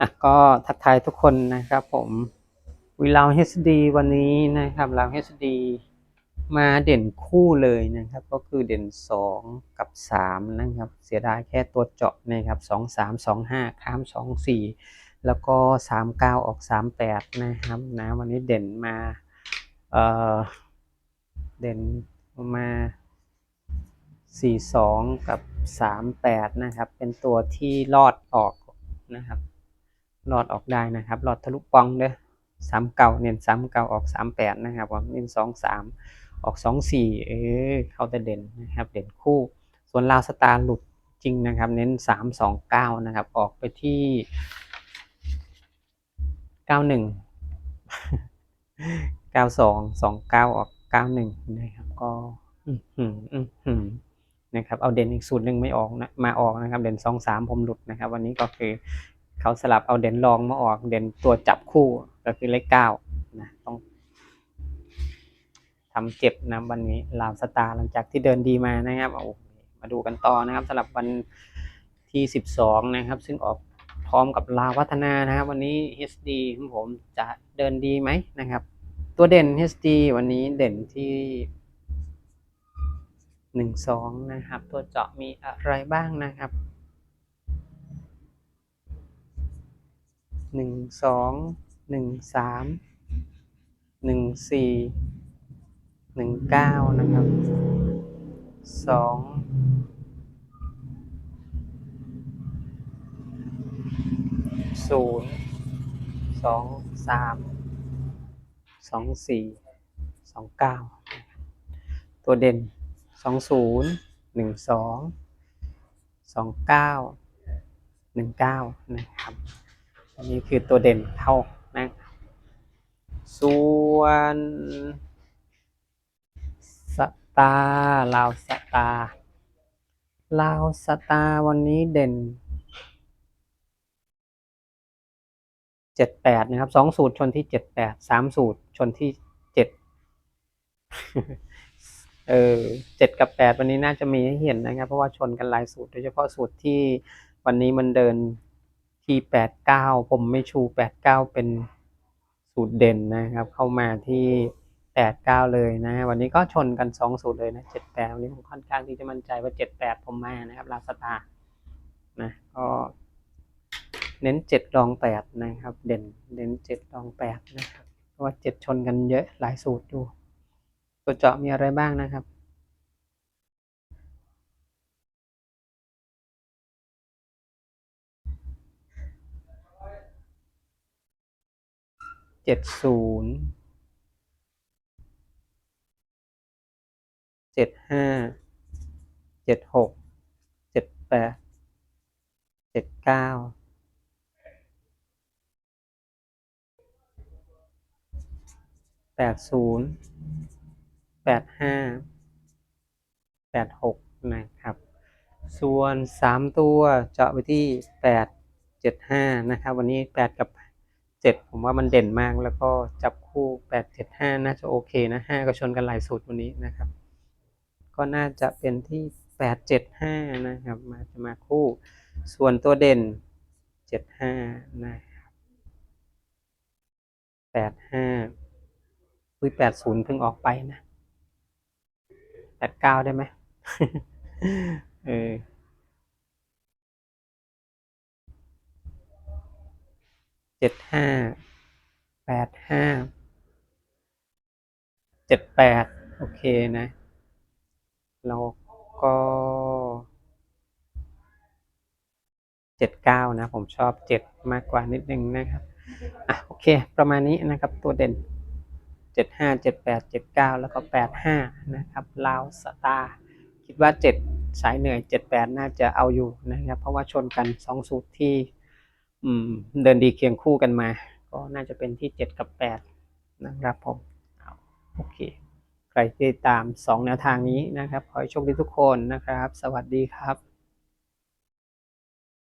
อะก็ทักทายทุกคนนะครับผมวิลาว HD วันนี้นะครับลาว HD มาเด่นคู่เลยนะครับ ก็คือเด่น 2 กับ 3 นะครับ เสียดายแค่ตัวเจาะนะครับ 2 3 2 5 ข้าม 2 4 แล้วก็ 3 9 ออก 3 8 นะครับนะวันนี้เด่นมาเอ่อเด่นมา 4 2 กับ 3 8 นะครับ เป็นตัวที่รอดออกนะครับ รอดออกได้นะครับรอดทะลุปองเด้อสามเก่าเน้นสามเก่าออกสามแปดนะครับผมเน้นสองสามออกสองสี่เออเข้าจะเด่นนะครับเด่นคู่ ส่วนลาวสตาร์หลุดจริงนะครับ เน้นสามสองเก้านะครับ ออกไปที่เก้าหนึ่งเก้าสองสองเก้าออกเก้าหนึ่งนะครับก็นะครับเอาเด่นอีกสูตรหนึ่งไม่ออกนะมาออกนะครับ เด่นสองสามผมหลุดนะครับ วันนี้ก็คือ เขาสลับเอาเด่นรองมาออกเด่นตัวจับคู่ก็คือเลขเก้านะต้องทำเจ็บนะวันนี้ลาวสตาร์หลังจากที่เดินดีมานะครับเอามาดูกันต่อนะครับสำหรับวันที่สิบสองนะครับ ซึ่งออกพร้อมกับลาวพัฒนานะครับ วันนี้ HD ของผมจะเดินดีไหมนะครับ ตัวเด่น HD วันนี้เด่นที่หนึ่งสองนะครับ ตัวเจาะมีอะไรบ้างนะครับ หนึ่งสองหนึ่งสามหนึ่งสี่หนึ่งเก้านะครับสองศูนย์สองสามสองสี่สองเก้าตัวเด่นสองศูนย์หนึ่งสองสองเก้าหนึ่งเก้านะครับ อันนี้คือตัวเด่นเท่านะส่วนสตาร์ลาวสตาร์ลาวสตาร์วันนี้เด่นเจ็ดแปดนะครับสองสูตรชนที่เจ็ดแปดสามสูตรชนที่เจ็ดเออเจ็ดกับแปดวันนี้น่าจะมีให้เห็นนะครับ เพราะว่าชนกันหลายสูตร โดยเฉพาะสูตรที่วันนี้มันเดิน ที่แปดเก้าผมไม่ชูแปดเก้าเป็นสูตรเด่นนะครับ เข้ามาที่แปดเก้าเลยนะ วันนี้ก็ชนกันสองสูตรเลยนะเจ็ดแปดวันนี้ผมค่อนข้างที่จะมั่นใจว่าเจ็ดแปดผมมานะครับลาสตานะก็เน้นเจ็ดรองแปดนะครับ เด่นเน้นเจ็ดรองแปดนะครับเพราะว่าเจ็ดชนกันเยอะหลายสูตรอยู่ตัวเจาะมีอะไรบ้างนะครับ เจ็ดศูนย์เจ็ดห้าเจ็ดหกเจ็ดแปดเจ็ดเก้าแปดศูนย์แปดห้าแปดหกนะครับ ส่วนสามตัวเจาะไปที่แปดเจ็ดห้านะครับ วันนี้แปดกับ เจ็ดผมว่ามันเด่นมากแล้วก็จับคู่แปดเจ็ดห้าน่าจะโอเคนะห้าก็ชนกันหลายสูตรวันนี้นะครับ ก็น่าจะเป็นที่แปดเจ็ดห้านะครับ มาจะมาคู่ ส่วนตัวเด่นเจ็ดห้านะครับแปดห้าอุ้ยแปดศูนย์เพิ่งออกไปนะแปดเก้าได้ไหมเออ จ็ดห้าแปดห้าเจ็ดแปดโอเคนะ แล้วก็เจ็ดเก้านะ ผมชอบเจ็ดมากกว่านิดนึงนะครับอะโอเค ประมาณนี้นะครับตัวเด่นเจ็ดห้าเจ็ดแปดเจ็ดเก้าแล้วก็แปดห้านะครับลาวสตาร์คิดว่าเจ็ดสายเหนื่อยเจ็ดแปดน่าจะเอาอยู่นะครับ เพราะว่าชนกันสองสูตรที่ อืม เดินดีเคียงคู่กันมา ก็น่าจะเป็นที่เจ็ดกับแปดนะครับผมโอเค ใครที่ตามสองแนวทางนี้นะครับ ขอให้โชคดีทุกคนนะครับ สวัสดีครับ